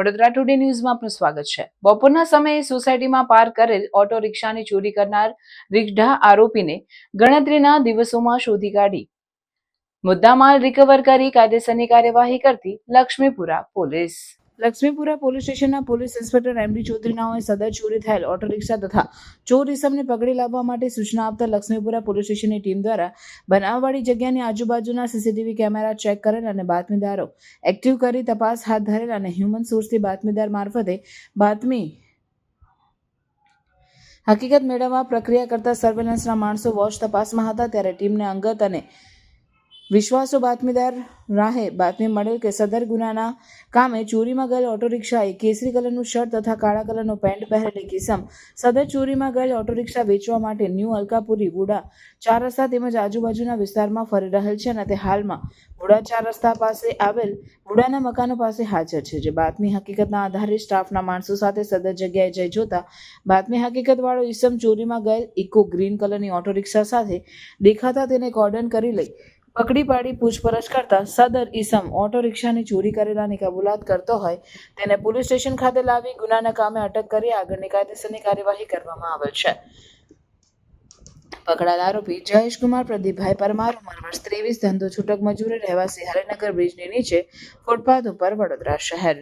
Vadodara today ન્યૂઝમાં આપનું સ્વાગત છે. બપોરના સમયે સોસાયટીમાં પાર કરેલ ઓટો રિક્ષાની ચોરી કરનાર રીઢા આરોપીને ગણતરીના દિવસોમાં શોધી કાઢી. મુદ્દામાલ રિકવર કરી કાયદેસરની કાર્યવાહી કરતી લક્ષ્મીપુરા પોલીસ. લક્ષ્મીપુરા પોલીસ સ્ટેશનના પોલીસ ઇન્સ્પેક્ટર એમડી ચૌધરીનાઓએ સદર ચોરી થયેલ ઓટો રિક્ષા તથા ચોર ઇસમને પકડી લાવવા માટે સૂચના આપતા લક્ષ્મીપુરા પોલીસ સ્ટેશનની ટીમ દ્વારા બનાવવાળી જગ્યાની આજુબાજુના સીસીટીવી કેમેરા ચેક કરેલ અને બાતમીદારો એક્ટિવ કરી તપાસ હાથ ધરેલ અને હ્યુમન સોર્સથી બાતમીદાર મારફતે બાતમી હકીકત મેળવવા પ્રક્રિયા કરતા સર્વેલન્સના માણસો વોચ તપાસમાં હતા ત્યારે ટીમને અંગત અને વિશ્વાસુ બાતમીદાર રાહે બાતમી મળેલ કે સદર ગુનાના કામે ચોરીમાં ગયેલ ઓટો રિક્ષાએ કેસરી કલરનું શર્ટ તથા કાળા કલરનું પેન્ટ પહેરેલી કિસમ સદર ચોરીમાં ગયેલ ઓટો રિક્ષા વેચવા માટે ન્યૂ અલકાપુરી વુડા ચાર રસ્તા તેમજ આજુબાજુના વિસ્તારમાં ફરી રહેલ છે અને તે હાલમાં વુડા ચાર રસ્તા પાસે આવેલ વુડાના મકાનો પાસે હાજર છે. જે બાતમી હકીકતના આધારે સ્ટાફના માણસો સાથે સદર જગ્યાએ જઈ જોતા બાતમી હકીકતવાળો ઈસમ ચોરીમાં ગયેલ ઇકો ગ્રીન કલરની ઓટો રિક્ષા સાથે દેખાતા તેને કોર્ડન કરી લઈ પકડી પાડી પૂછપરછ કરતા સદર ઈસમ ઓટો રિક્ષાની ચોરી કરેલાની કબૂલાત કરતો હોય તેને પોલીસ સ્ટેશન ખાતે લાવી ગુનાના કામે અટક કરી આગળની કાયદેસરની કાર્યવાહી કરવામાં આવેલ છે. પકડાયેલ આરોપી જયેશકુમાર પ્રદીપભાઈ પરમાર, ઉંમર વર્ષ ત્રેવીસ, ધંધો છૂટક મજૂરી, રહેવાસી હરિનગર બ્રિજની નીચે ફૂટપાથ ઉપર વડોદરા શહેર.